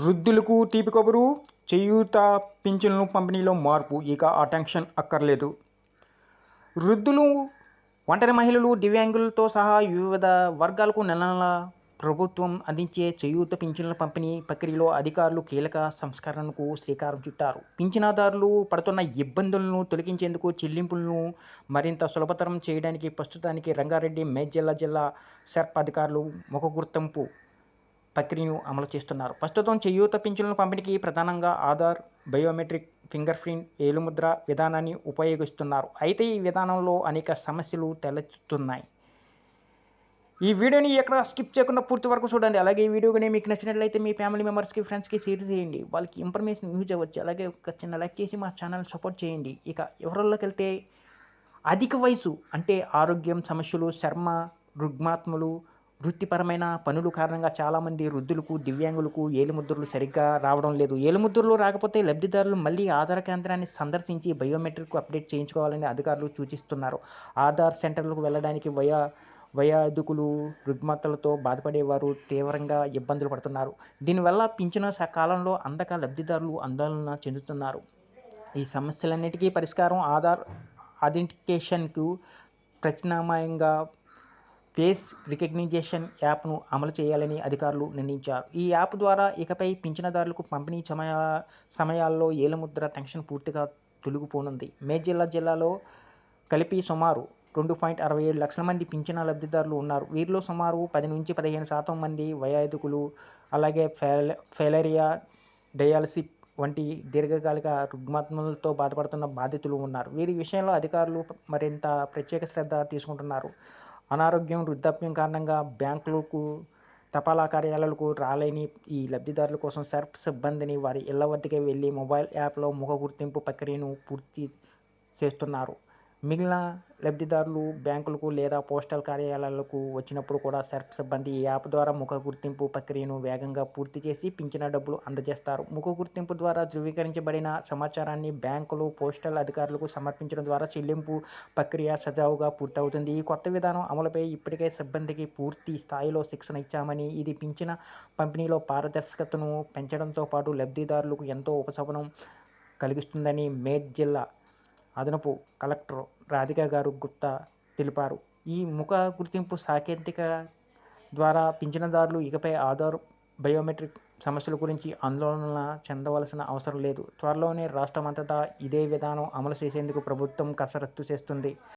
వృద్ధులకు తీపి కబురు చేయూత పింఛన్లు పంపిణీలో మార్పు ఇక ఆ టెన్షన్ అక్కర్లేదు. వృద్ధులు ఒంటరి మహిళలు దివ్యాంగులతో సహా వివిధ వర్గాలకు నెల నెల ప్రభుత్వం అందించే చేయూత పింఛన్ల పంపిణీ ప్రక్రియలో అధికారులు కీలక సంస్కరణకు శ్రీకారం చుట్టారు. పింఛనాదారులు పడుతున్న ఇబ్బందులను తొలగించేందుకు చెల్లింపులను మరింత సులభతరం చేయడానికి ప్రస్తుతానికి రంగారెడ్డి మేడ్జిల్లా జిల్లా సర్ప్ అధికారులు ముఖ గుర్తింపు ప్రక్రియను అమలు చేస్తున్నారు. ప్రస్తుతం చేయూత పింఛన్ల పంపిణీకి ప్రధానంగా ఆధార్ బయోమెట్రిక్ ఫింగర్ ప్రింట్ ఏలుముద్ర విధానాన్ని ఉపయోగిస్తున్నారు. అయితే ఈ విధానంలో అనేక సమస్యలు తలెత్తుతున్నాయి. ఈ వీడియోని ఎక్కడ స్కిప్ చేయకుండా పూర్తి వరకు చూడండి. అలాగే ఈ వీడియో కానీ మీకు నచ్చినట్లయితే మీ ఫ్యామిలీ మెంబర్స్కి ఫ్రెండ్స్కి షేర్ చేయండి. వాళ్ళకి ఇన్ఫర్మేషన్ యూజ్ అవ్వచ్చు. అలాగే ఒక చిన్న లైక్ చేసి మా ఛానల్ సపోర్ట్ చేయండి. ఇక ఎవరిలోకి వెళ్తే అధిక వయసు అంటే ఆరోగ్యం సమస్యలు చర్మ రుగ్మాత్మలు వృత్తిపరమైన పనుల కారణంగా చాలామంది వృద్ధులకు దివ్యాంగులకు ఏలుముద్రలు సరిగ్గా రావడం లేదు. ఏలుముద్రలు రాకపోతే లబ్ధిదారులు మళ్ళీ ఆధార్ కేంద్రాన్ని సందర్శించి బయోమెట్రిక్ అప్డేట్ చేయించుకోవాలని అధికారులు సూచిస్తున్నారు. ఆధార్ సెంటర్లకు వెళ్ళడానికి వయా వయాధికులు రుగ్మతలతో బాధపడేవారు తీవ్రంగా ఇబ్బందులు పడుతున్నారు. దీనివల్ల పింఛన సకాలంలో అందక లబ్ధిదారులు ఆందోళన చెందుతున్నారు. ఈ సమస్యలన్నిటికీ పరిష్కారం ఆధార్ అథెంటికేషన్కు ప్రత్యామ్నాయంగా ఫేస్ రికగ్నిజేషన్ యాప్ను అమలు చేయాలని అధికారులు నిర్ణయించారు. ఈ యాప్ ద్వారా ఇకపై పింఛనదారులకు పంపిణీ సమయ సమయాల్లో ఏలముద్ర టెన్షన్ పూర్తిగా తొలగిపోనుంది. మేడ్జిల్లా జిల్లాలో కలిపి సుమారు రెండు పాయింట్ అరవై ఏడు లక్షల మంది పింఛన లబ్ధిదారులు ఉన్నారు. వీరిలో సుమారు పది నుంచి పదిహేను శాతం మంది వయోధికులు అలాగే ఫెల ఫెలేరియా డయాలసిస్ వంటి దీర్ఘకాలిక రుగ్మతలతో బాధపడుతున్న బాధితులు ఉన్నారు. వీరి విషయంలో అధికారులు మరింత ప్రత్యేక శ్రద్ధ తీసుకుంటున్నారు. అనారోగ్యం వృద్ధాప్యం కారణంగా బ్యాంకులకు తపాలా కార్యాలయాలకు రాలేని ఈ లబ్ధిదారుల కోసం సర్ప్ సిబ్బందిని వారి ఇళ్ళ వద్దకే వెళ్ళి మొబైల్ యాప్లో ముఖ గుర్తింపు ప్రక్రియను పూర్తి చేస్తున్నారు. మిగిలిన లబ్ధిదారులు బ్యాంకులకు లేదా పోస్టల్ కార్యాలయాలకు వచ్చినప్పుడు కూడా సర్ప్ సిబ్బంది ఈ యాప్ ద్వారా ముఖ గుర్తింపు ప్రక్రియను వేగంగా పూర్తి చేసి పింఛన డబ్బులు అందజేస్తారు. ముఖ గుర్తింపు ద్వారా ధృవీకరించబడిన సమాచారాన్ని బ్యాంకులు పోస్టల్ అధికారులకు సమర్పించడం ద్వారా చెల్లింపు ప్రక్రియ సజావుగా పూర్తవుతుంది. ఈ కొత్త విధానం అమలుపై ఇప్పటికే సిబ్బందికి పూర్తి స్థాయిలో శిక్షణ ఇచ్చామని ఇది పింఛన పంపిణీలో పారదర్శకతను పెంచడంతో పాటు లబ్ధిదారులకు ఎంతో ఉపశమనం కలిగిస్తుందని మేడ్ జిల్లా అదనపు కలెక్టర్ రాధిక గారు గుప్తా తెలిపారు. ఈ ముఖ గుర్తింపు సాంకేతిక ద్వారా పింఛనదారులు ఇకపై ఆధార్ బయోమెట్రిక్ సమస్యల గురించి ఆందోళన చెందవలసిన అవసరం లేదు. త్వరలోనే రాష్ట్రమంతటా ఇదే విధానం అమలు చేసేందుకు ప్రభుత్వం కసరత్తు చేస్తుంది.